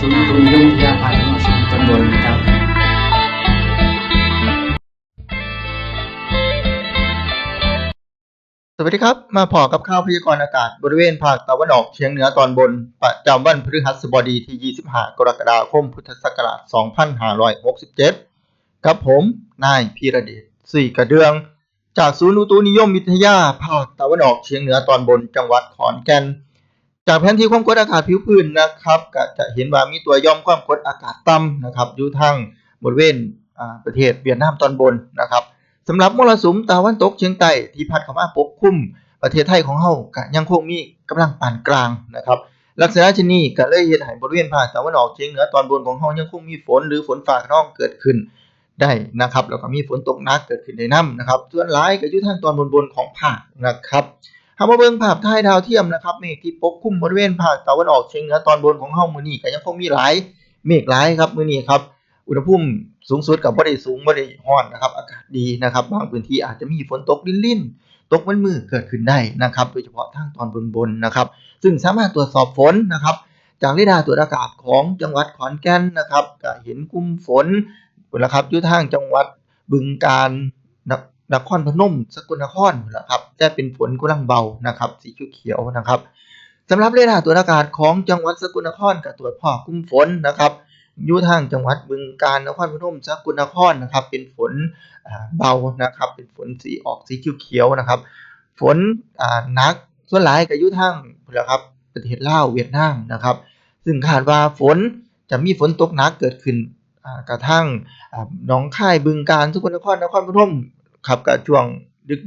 ศูนย์ตุนยมวิทยาภาคตะวันออกเฉียงเหนือตอนบนนะครับสวัสดีครับ มาพอกับข่าวพยากรณ์อากาศบริเวณภาคตะวันออกเฉียงเหนือตอนบน ประจำวันพฤหัสบดีที่ 25 กรกฎาคม พุทธศักราช 2567 กับผม นายพีระเดชสี่กระเดือง จากศูนย์อุตุนิยมวิทยา ภาคตะวันออกเฉียงเหนือตอนบน จังหวัดขอนแก่น จากแผนที่ความกดอากาศผิวพื้นนะครับก็จะเห็นว่ามีตัวย่อมความกดอากาศต่ำนะครับอยู่ทางบริเวณประเทศเวียดนามตอนบนนะครับสำหรับมรสุมตะวันตกเฉียงใต้ที่พัดเข้ามาปกคลุมประเทศไทยของเฮาก็ยังคงมีกำลังปานกลางนะครับลักษณะเช่นนี้ก็เลยเฮ็ดให้บริเวณภาคตะวันออกเฉียงเหนือตอนบนของเฮายังคงมีฝนหรือฝนฟ้าคะนองเกิดขึ้นได้นะครับแล้วก็มีฝนตกหนักเกิดขึ้นได้นํนะครับ ส่วนหลายก็อยู่ทางตอนบนๆของภาคนะครับ เฮามาเบิ่งภาพถ่ายดาวเทียมนะครับเมฆที่ปกคลุมบริเวณภาคตะวันออกเฉียงเหนือตอนบนของเฮามื้อนี้ก็ยังคงมีหลายเมฆหลายครับมื้อนี้ครับอุณหภูมิสูงสุดกับบ่ได้สูงบ่ได้ร้อนนะครับ อากาศดีนะครับ บางพื้นที่อาจจะมีฝนตกลิ่นๆตกมันมือเกิดขึ้นได้นะครับ โดยเฉพาะทางตอนบนๆนะครับ ซึ่งสามารถตรวจสอบฝนนะครับ จากเรดาร์ตรวจอากาศของจังหวัดขอนแก่นนะครับก็เห็นกลุ่มฝนนะครับอยู่ทางจังหวัดบึงกาฬ นครพนม สกลนครนะครับแต่เป็นฝนกำลังเบานะครับ สีเขียวนะครับสำหรับเรดาร์ตรวจอากาศของจังหวัดสกลนครก็ตรวจพบกลุ่มฝนนะครับอยู่ทางจังหวัดบึงกาฬนครพนมสกลนครนะครับ เป็นฝนเบานะครับ เป็นฝนสีออกสีเขียวๆนะครับ ฝนหนักส่วนหลายก็อยู่ทางนะครับประเทศลาวเวียดนามนะครับ ซึ่งคาดว่าฝนจะมีฝนตกหนักเกิดขึ้นกระทั่งอ่าหนองคายบึงกาฬสกลนครนครพนม ครับก็ช่วง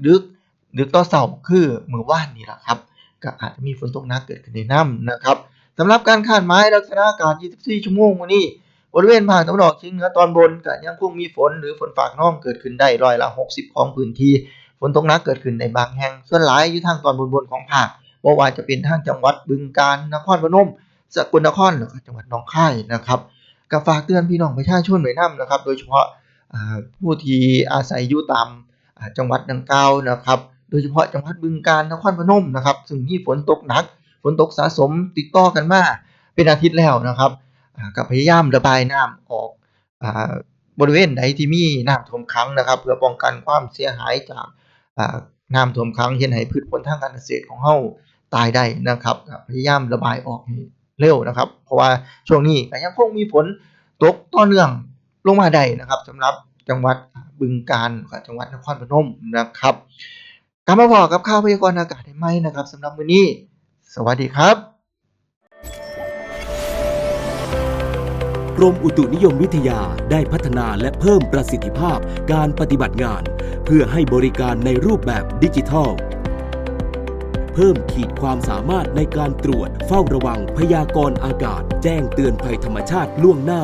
ดึกๆดึกต่อเช้าคือมือวานนี่แหละครับก็อาจจะมีฝนตกหนักเกิดขึ้นได้นํนะครับสำหรับการคาดหมายลักษณะอากาศ 24 ชั่วโมงมื้อนี้บริเวณภาคตะวันออกเฉียงเหนือตอนบนก็ยังคงมีฝนหรือฝนฟ้าคะนองเกิดขึ้นได้ร้อยละ 60 ของพื้นที่ฝนตกหนักเกิดขึ้นในบางแห่ง ส่วนหลายอยู่ทางตอนบนๆของภาคบ่ว่าจะเป็นทางจังหวัดบึงกาฬนครพนมสกลนครแล้วก็จังหวัดหนองคายนะครับก็ฝากเตือนพี่น้องประชาชนไว้นํนะครับ โดยเฉพาะ ผู้ที่อาศัยอยู่ตามจังหวัดดังกล่าวนะครับ โดยเฉพาะจังหวัดบึงกาฬนครพนมนะครับ ซึ่งมีฝนตกหนัก ฝนตกสะสมติดต่อกันมาเป็นอาทิตย์แล้วนะครับอ่าก็พยายามระบายน้ำออกอบริเวณใดที่มีน้ำท่วมขังนะครับ เพื่อป้องกันความเสียหายจากน้ำท่วมขังเฮ็ดให้พืชผลทางการเกษตรของเฮาตายได้นะครับก็พยายามระบายออกให้เร็วนะครับ เพราะว่าช่วงนี้ก็ยังคงมีฝนตกต่อเนื่อง ลงมาได้นะครับสำหรับจังหวัดบึงกาฬกับจังหวัดนครพนมนะครับกลับมาพอกับข่าวพยากรณ์อากาศได้ใหมนะครับสำหรับมื้อนี้ สวัสดีครับกรมอุตุนิยมวิทยาได้พัฒนาและเพิ่มประสิทธิภาพการปฏิบัติงาน เพื่อให้บริการในรูปแบบดิจิทัล เพิ่มขีดความสามารถในการตรวจเฝ้าระวังพยากรณ์อากาศ แจ้งเตือนภัยธรรมชาติล่วงหน้า